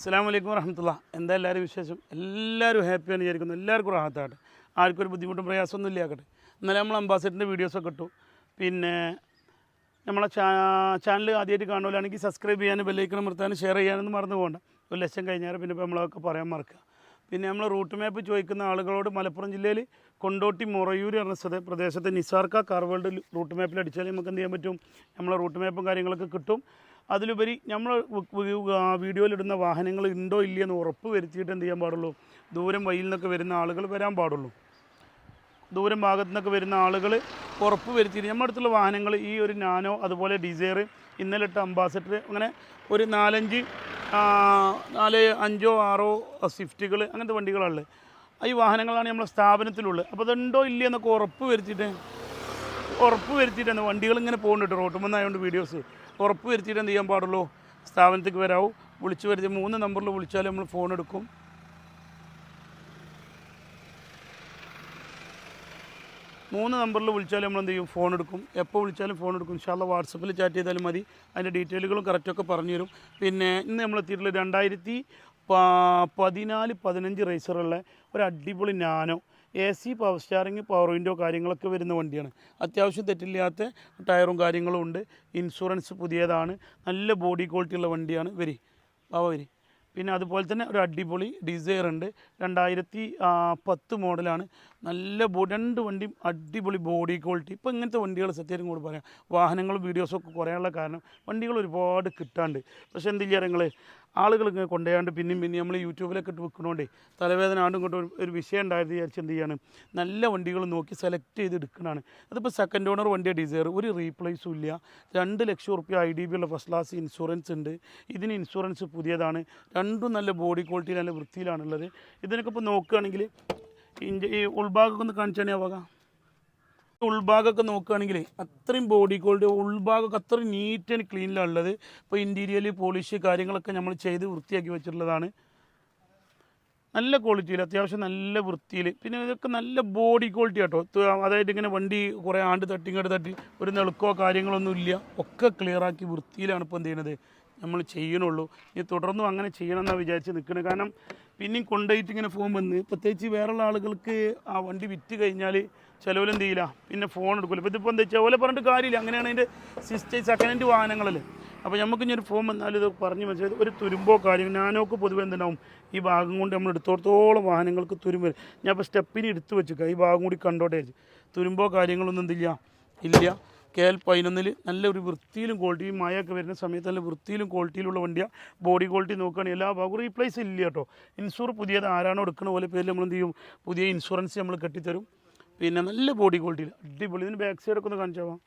അസ്സാം വലൈക്കും വരഹമത്തുള്ള എന്താ എല്ലാവരും വിശേഷം? എല്ലാവരും ഹാപ്പിയാണ് വിചാരിക്കുന്നു. എല്ലാവർക്കും റാഹത്താകട്ടെ. ആർക്കും ഒരു ബുദ്ധിമുട്ടും പ്രയാസമൊന്നും ഇല്ലാക്കട്ടെ ഇന്നലെ നമ്മൾ അംബാസഡറിന്റെ വീഡിയോസൊക്കെ ഇട്ടു. പിന്നെ നമ്മളെ ചാനൽ ആദ്യമായിട്ട് കാണുകയാണെങ്കിൽ സബ്സ്ക്രൈബ് ചെയ്യാനും ബെല്ലൈക്കണം നിർത്താനും ഷെയർ ചെയ്യാനൊന്നും മറന്നു പോകണ്ട. ഒരു ലക്ഷം കഴിഞ്ഞാൽ പിന്നെ ഇപ്പോൾ നമ്മളൊക്കെ പറയാൻ മറക്കുക. പിന്നെ നമ്മൾ റൂട്ട് മാപ്പ് ചോദിക്കുന്ന ആളുകളോട് മലപ്പുറം ജില്ലയിൽ കൊണ്ടോട്ടി മുറയൂർ എന്ന പ്രദേശത്തെ നിസാർക്ക കാർവേൾഡ് റൂട്ട് മാപ്പിൽ അടിച്ചാൽ നമുക്ക് എന്ത് ചെയ്യാൻ പറ്റും? നമ്മളെ റൂട്ട് മാപ്പും കാര്യങ്ങളൊക്കെ കിട്ടും. അതിലുപരി നമ്മൾ വീഡിയോയിലിടുന്ന വാഹനങ്ങൾ ഉണ്ടോ ഇല്ലയെന്ന് ഉറപ്പ് വരുത്തിയിട്ട് എന്ത് ചെയ്യാൻ പാടുള്ളൂ? ദൂരം വഴിയിൽ നിന്നൊക്കെ വരുന്ന ആളുകൾ വരാൻ പാടുള്ളൂ. ദൂരം ഭാഗത്തു നിന്നൊക്കെ വരുന്ന ആളുകൾ ഉറപ്പ് വരുത്തിയിട്ട് നമ്മുടെ അടുത്തുള്ള വാഹനങ്ങൾ ഈ ഒരു നാനോ അതുപോലെ ഡിസയർ ഇന്നലെ ഇട്ട അംബാസഡർ അങ്ങനെ ഒരു നാലഞ്ച് നാല് അഞ്ചോ ആറോ സ്വിഫ്റ്റുകൾ അങ്ങനത്തെ വണ്ടികളാണ് ഈ വാഹനങ്ങളാണ് നമ്മുടെ സ്ഥാപനത്തിലുള്ളത്. അപ്പോൾ അതുണ്ടോ ഇല്ലയെന്നൊക്കെ ഉറപ്പ് വരുത്തിയിട്ട് ഉറപ്പ് വരുത്തിയിട്ടാണ് വണ്ടികൾ ഇങ്ങനെ പോകുന്നുണ്ട്. റോട്ടുമെന്നായതുകൊണ്ട് വീഡിയോസ് ഉറപ്പ് വരുത്തിയിട്ട് എന്ത് ചെയ്യാൻ പാടുള്ളൂ? സ്ഥാപനത്തേക്ക് വരാവൂ. വിളിച്ചു വരുത്തി മൂന്ന് നമ്പറിൽ വിളിച്ചാൽ നമ്മൾ ഫോൺ എടുക്കും. മൂന്ന് നമ്പറിൽ വിളിച്ചാലും നമ്മൾ എന്ത് ചെയ്യും? ഫോൺ എടുക്കും. എപ്പോൾ വിളിച്ചാലും ഫോൺ എടുക്കും. ഇൻഷാല്ല വാട്സപ്പിൽ ചാറ്റ് ചെയ്താലും മതി. അതിന്റെ ഡീറ്റെയിലുകളും കറക്റ്റൊക്കെ പറഞ്ഞു തരും. പിന്നെ ഇന്ന് നമ്മൾ എത്തിയിട്ടുള്ള രണ്ടായിരത്തി പതിനാല് പതിനഞ്ച് റേസറുള്ള ഒരു അടിപൊളി Nano. A C power steering power window കാര്യങ്ങളൊക്കെ വരുന്ന വണ്ടിയാണ്. അത്യാവശ്യം തെറ്റില്ലാത്ത ടയറും കാര്യങ്ങളും ഉണ്ട്. ഇൻഷുറൻസ് പുതിയതാണ്. നല്ല ബോഡി ക്വാളിറ്റി ഉള്ള വണ്ടിയാണ് വരി ബാബ വരി പിന്നെ അതുപോലെ തന്നെ ഒരു അടിപൊളി ഡിസൈർ ഉണ്ട്. രണ്ടായിരത്തി പത്ത് മോഡലാണ് നല്ല രണ്ട് വണ്ടിയും അടിപൊളി ബോഡി ക്വാളിറ്റി ഇപ്പോൾ ഇങ്ങനത്തെ വണ്ടികൾ സത്യം കൂടി പറയാം. വാഹനങ്ങളും വീഡിയോസും ഒക്കെ കുറയാനുള്ള കാരണം വണ്ടികൾ ഒരുപാട് കിട്ടാണ്ട്. പക്ഷേ എന്തില്ല നിങ്ങൾ ആളുകൾ ഇങ്ങനെ കൊണ്ടുപോയാണ്ട് പിന്നെയും പിന്നെയും നമ്മൾ യൂട്യൂബിലൊക്കെ ഇട്ട് വെക്കണോണ്ടേ തലവേദന ആണ്ടും ഇങ്ങോട്ടും ഒരു- വിഷയം ഉണ്ടായത് വിചാരിച്ച് എന്ത് ചെയ്യാണ്? നല്ല വണ്ടികൾ നോക്കി സെലക്ട് ചെയ്ത് എടുക്കണതാണ് അതിപ്പോൾ സെക്കൻഡ് ഓണർ വണ്ടിയാണ് ഡിസയർ ഒരു റീപ്ലേസും ഇല്ല. രണ്ട് ലക്ഷം റുപ്യ ഐ ഡി ബി ഉള്ള ഫസ്റ്റ് ക്ലാസ് ഇൻഷുറൻസ് ഉണ്ട്. ഇതിന് ഇൻഷുറൻസ് പുതിയതാണ്. രണ്ടും നല്ല ബോഡി ക്വാളിറ്റി നല്ല വൃത്തിയിലാണുള്ളത്. ഇതിനൊക്കെ ഇപ്പോൾ നോക്കുകയാണെങ്കിൽ ഇഞ്ച ഈ ഉൾഭാഗമൊക്കെ ഒന്ന് കാണിച്ചാണേ ആവാക ഉൾഭാഗമൊക്കെ നോക്കുകയാണെങ്കിൽ അത്രയും ബോഡി ക്വാളിറ്റി ഉൾഭാഗമൊക്കെ അത്രയും നീറ്റ് ആൻഡ് ക്ലീനിലാണ് ഉള്ളത്. ഇപ്പോൾ ഇന്റീരിയൽ പോളിഷ് കാര്യങ്ങളൊക്കെ നമ്മൾ ചെയ്ത് വൃത്തിയാക്കി വെച്ചിട്ടുള്ളതാണ്. നല്ല ക്വാളിറ്റിയിൽ അത്യാവശ്യം നല്ല വൃത്തിയിൽ പിന്നെ ഇതൊക്കെ നല്ല ബോഡി ക്വാളിറ്റി കേട്ടോ അതായത് ഇങ്ങനെ വണ്ടി കുറേ ആണ്ട് തട്ടി ഇങ്ങോട്ട് തട്ടി ഒരു നെളുക്കോ കാര്യങ്ങളൊന്നും ഇല്ല. ഒക്കെ ക്ലിയറാക്കി വൃത്തിയിലാണ് ഇപ്പോൾ എന്ത് ചെയ്യുന്നത് നമ്മൾ ചെയ്യണുള്ളൂ. ഇനി തുടർന്നും അങ്ങനെ ചെയ്യണം എന്നാണ് വിചാരിച്ച് നിൽക്കുന്നത് കാരണം പിന്നെയും കൊണ്ടുപോയിട്ട് ഇങ്ങനെ ഫോം വന്ന് പ്രത്യേകിച്ച് വേറെയുള്ള ആളുകൾക്ക് ആ വണ്ടി വിറ്റ് കഴിഞ്ഞാൽ ചിലവിൽ എന്ത് ചെയ്യില്ല പിന്നെ ഫോൺ എടുക്കില്ല ഇപ്പോൾ ഇതിപ്പോൾ എന്താ ഓലെ പറഞ്ഞിട്ട് കാര്യമില്ല. അങ്ങനെയാണ് അതിന്റെ സിസ്റ്റം സെക്കൻഡ് ഹാൻഡ് വാഹനങ്ങളിൽ അപ്പോൾ നമുക്ക് ഇനി ഒരു ഫോം വന്നാൽ ഇത് പറഞ്ഞു മനസ്സിലായത് ഒരു തുരുമ്പോ കാര്യം ഞാനൊക്കെ പൊതുവെ എന്തുണ്ടാവും? ഈ ഭാഗം കൊണ്ട് നമ്മൾ എടുത്തോടത്തോളം വാഹനങ്ങൾക്ക് തുരുമ്പ് ഞാൻ ഇപ്പോൾ സ്റ്റെപ്പിന് എടുത്ത് വെച്ചേക്കാം. ഈ ഭാഗം കൂടി കണ്ടോട്ടെ തുരുമ്പോ കാര്യങ്ങളൊന്നും എന്തില്ല? ഇല്ല. കെ എൽ പതിനൊന്നിൽ നല്ലൊരു വൃത്തിയിലും ക്വാളിറ്റിയും മഴയൊക്കെ വരുന്ന സമയത്ത് നല്ല വൃത്തിയിലും ക്വാളിറ്റിയിലുള്ള വണ്ടിയാണ് ബോഡി ക്വാളിറ്റി നോക്കുകയാണെങ്കിൽ എല്ലാ ഭാഗവും റീപ്ലേസ് ഇല്ല കേട്ടോ. ഇൻഷൂർ പുതിയത് ആരാണോ എടുക്കുന്ന പോലെ പേരിൽ നമ്മൾ എന്ത് ചെയ്യും പുതിയ ഇൻഷുറൻസ് നമ്മൾ കെട്ടിത്തരും. പിന്നെ നല്ല ബോഡി ക്വാളിറ്റിയിൽ അടിപൊളി. ഇതിന് ബാക്ക് സൈഡൊക്കെ ഒന്ന് കാണിച്ചാവാം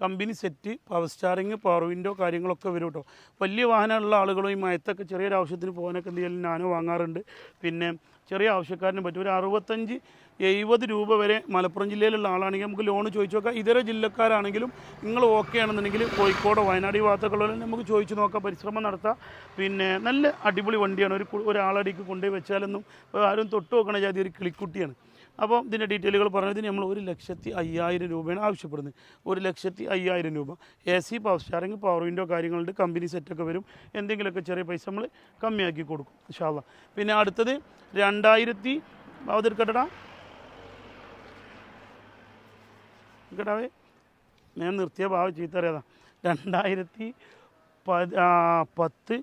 company set power steering power window കാര്യങ്ങളൊക്കെ വരും കേട്ടോ വലിയ വാഹനമുള്ള ആളുകളും ഈ മയത്തൊക്കെ ചെറിയൊരു ആവശ്യത്തിന് പോകാനൊക്കെ എന്ത് ചെയ്യലും ഞാനും വാങ്ങാറുണ്ട്. പിന്നെ ചെറിയ ആവശ്യക്കാരന് പറ്റും. ഒരു അറുപത്തഞ്ച് എഴുപത് രൂപ വരെ മലപ്പുറം ജില്ലയിലുള്ള ആളാണെങ്കിൽ നമുക്ക് ലോൺ ചോദിച്ചു നോക്കാം. ഇതര ജില്ലക്കാരാണെങ്കിലും നിങ്ങൾ ഓക്കെ ആണെന്നുണ്ടെങ്കിൽ കോഴിക്കോട് വയനാട് ഈ ഭാഗത്തൊക്കെ നമുക്ക് ചോദിച്ചു നോക്കാം പരിശ്രമം നടത്താം. പിന്നെ നല്ല അടിപൊളി വണ്ടിയാണ്. ഒരു ഒരാളടിക്ക് കൊണ്ടുപോയി വെച്ചാലൊന്നും ആരും തൊട്ട് നോക്കണ ജാതി ഒരു കിളിക്കുട്ടിയാണ്. അപ്പോൾ ഇതിന്റെ ഡീറ്റെയിലുകൾ പറഞ്ഞതിന് നമ്മൾ ഒരു ലക്ഷത്തി അയ്യായിരം രൂപയാണ് ആവശ്യപ്പെടുന്നത്. ഒരു ലക്ഷത്തി അയ്യായിരം രൂപ. A C power steering power window കാര്യങ്ങളുണ്ട്. കമ്പനി സെറ്റൊക്കെ വരും. എന്തെങ്കിലുമൊക്കെ ചെറിയ പൈസ നമ്മൾ കമ്മിയാക്കി കൊടുക്കും ഇൻഷാല്ല പിന്നെ അടുത്തത് രണ്ടായിരത്തി അവതെടുക്കട്ടടാ കേട്ടാവേ ഞാൻ നിർത്തിയ ഭാവം ചീത്ത അറിയാതാ. രണ്ടായിരത്തി പത് പത്ത്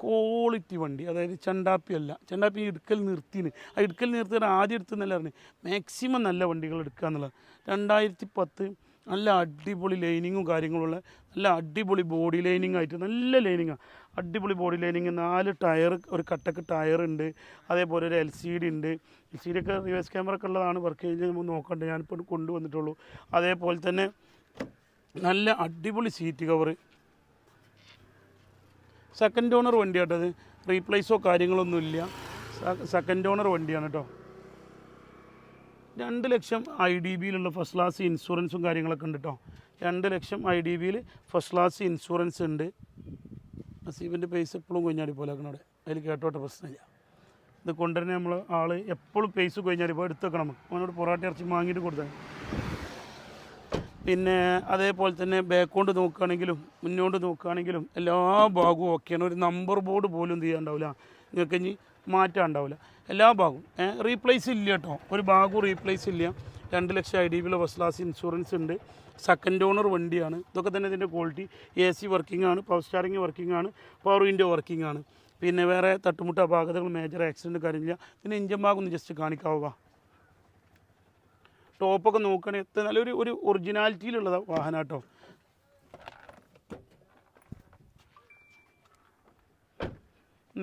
ക്വാളിറ്റി വണ്ടി. അതായത് ചണ്ടാപ്പി അല്ല. ചണ്ടാപ്പി ഇടുക്കൽ നിർത്തിന്. ആ ഇടുക്കൽ നിർത്തിയിട്ട് ആദ്യം എടുത്തെന്നല്ല പറഞ്ഞു? മാക്സിമം നല്ല വണ്ടികൾ എടുക്കുക എന്നുള്ളത് രണ്ടായിരത്തി പത്ത് നല്ല അടിപൊളി ലൈനിങ്ങും കാര്യങ്ങളുള്ള നല്ല അടിപൊളി ബോഡി ലൈനിങ് ആയിട്ട് നല്ല ലൈനിങ്ങാണ് അടിപൊളി ബോഡി ലൈനിങ് നാല് ടയർ ഒരു കട്ടക്ക് ടയർ ഉണ്ട് അതേപോലെ ഒരു എൽ സി ഡി ഉണ്ട്. എൽ സി ഡി ഒക്കെ റിവേഴ്സ് ക്യാമറ ഒക്കെ ഉള്ളതാണ് വർക്ക് ചെയ്യുന്നത് നമ്മൾ നോക്കണ്ടേ ഞാനിപ്പോൾ കൊണ്ടുവന്നിട്ടുള്ളൂ. അതേപോലെ തന്നെ നല്ല അടിപൊളി സീറ്റ് കവർ സെക്കൻഡ് ഓണർ വണ്ടിയാട്ടത് റീപ്ലേസോ കാര്യങ്ങളൊന്നുമില്ല. സെക്കൻഡ് ഓണർ വണ്ടിയാണ് കേട്ടോ രണ്ട് ലക്ഷം ഐ ഡി ബിയിലുള്ള ഫസ്റ്റ് ക്ലാസ് ഇൻഷുറൻസും കാര്യങ്ങളൊക്കെ ഉണ്ട് കേട്ടോ രണ്ട് ലക്ഷം ഐ ഡി ബിയിൽ ഫസ്റ്റ് ക്ലാസ് ഇൻഷുറൻസ് ഉണ്ട്. നസീബിന്റെ പൈസ എപ്പോഴും കൊഞ്ഞാടി പോലെ അവിടെ. അതിൽ കേട്ടോട്ടെ പ്രശ്നമില്ല ഇത് കൊണ്ടുവരുന്ന നമ്മൾ ആൾ എപ്പോഴും പൈസ കൊഞ്ഞാടി പോയി എടുത്തു വെക്കണം അവനോട് പൊറാട്ട ഇറച്ചി വാങ്ങിയിട്ട് കൊടുത്താൽ പിന്നെ അതേപോലെ തന്നെ ബാക്കോണ്ട് നോക്കുകയാണെങ്കിലും മുന്നോട്ട് നോക്കുകയാണെങ്കിലും എല്ലാ ഭാഗവും ഒക്കെയാണ് ഒരു നമ്പർ ബോർഡ് പോലും എന്ത് ചെയ്യാണ്ടാവില്ല നിങ്ങൾക്ക് ഇനി മാറ്റം ഉണ്ടാവില്ല. എല്ലാ ഭാഗവും. റീപ്ലേസ് ഇല്ല കേട്ടോ ഒരു ഭാഗവും റീപ്ലേസ് ഇല്ല. രണ്ട് ലക്ഷം ഐ ഡി ബിയിലെ ഫസ്റ്റ് ക്ലാസ് ഇൻഷുറൻസ് ഉണ്ട്. സെക്കൻഡ് ഓണർ വണ്ടിയാണ്. ഇതൊക്കെ തന്നെ ഇതിന്റെ ക്വാളിറ്റി എ സി വർക്കിംഗ് ആണ്. പവർ സ്റ്റാറിങ് വർക്കിംഗ് ആണ്. പവർ വിൻഡോ വർക്കിംഗ് ആണ്. പിന്നെ വേറെ തട്ടുമുട്ട അപാകതകൾ മേജർ ആക്സിഡന്റ് കാര്യമില്ല. പിന്നെ ഇഞ്ചൻ ഭാഗം ഒന്ന് ജസ്റ്റ് കാണിക്കാവുക ടോപ്പൊക്കെ നോക്കുകയാണെങ്കിൽ എത്ര നല്ലൊരു ഒരു ഒറിജിനാലിറ്റിയിലുള്ള വാഹനം കേട്ടോ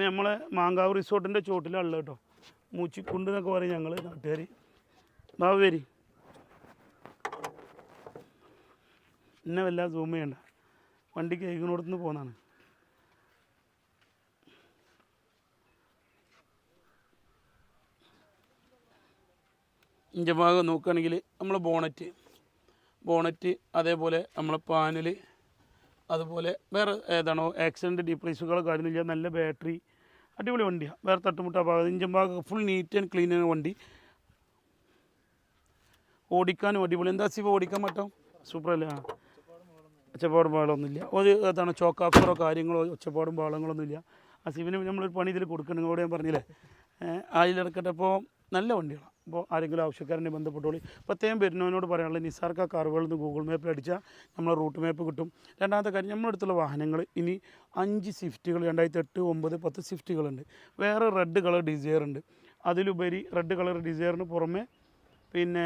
നമ്മളെ മാങ്കാവ് റിസോർട്ടിന്റെ ചോട്ടിലുള്ള കേട്ടോ. മൂച്ചിക്കുണ്ട് എന്നൊക്കെ പറയും ഞങ്ങൾ നാട്ടുകാർ വരി. എന്നെ വല്ലാതെ സൂം ചെയ്യണ്ട. വണ്ടി കേൾക്കുന്നിടത്തുനിന്ന് പോകുന്നതാണ് ഇഞ്ച ഭാഗം നോക്കുകയാണെങ്കിൽ നമ്മൾ ബോണറ്റ് ബോണറ്റ് അതേപോലെ നമ്മളെ പാനൽ അതുപോലെ വേറെ ഏതാണോ ആക്സിഡന്റ് ഡീപ്ലേസുകളോ കാര്യമില്ല. നല്ല ബാറ്ററി അടിപൊളി വണ്ടിയാണ് വേറെ തട്ടുമുട്ട ഭാഗം. ഇഞ്ചൻ ഭാഗം ഫുൾ നീറ്റ് ആൻഡ് ക്ലീൻ ആണ് വണ്ടി. ഓടിക്കാനും അടിപൊളി. എന്താ സിവ ഓടിക്കാൻ പറ്റും? സൂപ്പർ അല്ലേ? ആ. ഒച്ചപ്പാടും പാളമൊന്നുമില്ല ഒരു ഏതാണ് ചോക്കാഫറോ കാര്യങ്ങളോ ഒച്ചപ്പാടും ബഹളങ്ങളൊന്നുമില്ല. ആ സിവിന് നമ്മളൊരു പണി ഇതിൽ കൊടുക്കണമെങ്കിൽ ഇവിടെ ഞാൻ പറഞ്ഞില്ലേ? അതിലിറക്കട്ടെ അപ്പോൾ നല്ല വണ്ടികളാണ് അപ്പോൾ ആരെങ്കിലും ആവശ്യക്കാരനെ ബന്ധപ്പെട്ടോളി. പ്രത്യേകം വരുന്നവനോട് പറയാനുള്ളത് നിസാർക്ക കാറുകളിൽ നിന്ന് ഗൂഗിൾ മാപ്പിൽ അടിച്ചാൽ നമ്മളെ റൂട്ട് മാപ്പ് കിട്ടും. രണ്ടാമത്തെ കാര്യം നമ്മുടെ അടുത്തുള്ള വാഹനങ്ങൾ ഇനി അഞ്ച് സ്വിഫ്റ്റുകൾ രണ്ടായിരത്തി എട്ട് ഒമ്പത് പത്ത് സ്വിഫ്റ്റുകളുണ്ട്. വേറെ റെഡ് കളർ ഡിസയർ അതിലുപരി റെഡ് കളർ ഡിസയറിന് പുറമെ പിന്നെ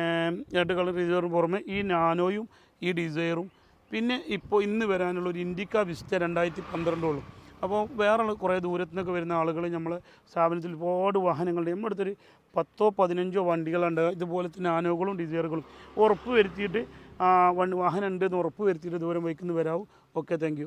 റെഡ് കളർ ഡിസയറിന് പുറമെ ഈ നാനോയും ഈ ഡിസയറും. പിന്നെ ഇപ്പോൾ ഇന്ന് വരാനുള്ള ഒരു ഇൻഡിക്ക വിസ്റ്റ രണ്ടായിരത്തി പന്ത്രണ്ടോളം അപ്പോൾ വേറെ കുറേ ദൂരത്തു നിന്നൊക്കെ വരുന്ന ആളുകൾ നമ്മൾ സ്ഥാപനത്തിൽ ഒരുപാട് വാഹനങ്ങളുണ്ട്. നമ്മുടെ അടുത്തൊരു പത്തോ പതിനഞ്ചോ വണ്ടികളുണ്ട്. ഇതുപോലെ തന്നെ ആനോകളും ഡിസയറുകളും ഉറപ്പ് വരുത്തിയിട്ട് വണ്ടി വാഹനം ഉണ്ട് എന്ന് ഉറപ്പ് വരുത്തിയിട്ട് ദൂരം വയ്ക്കുന്നു വരാവും. Okay thank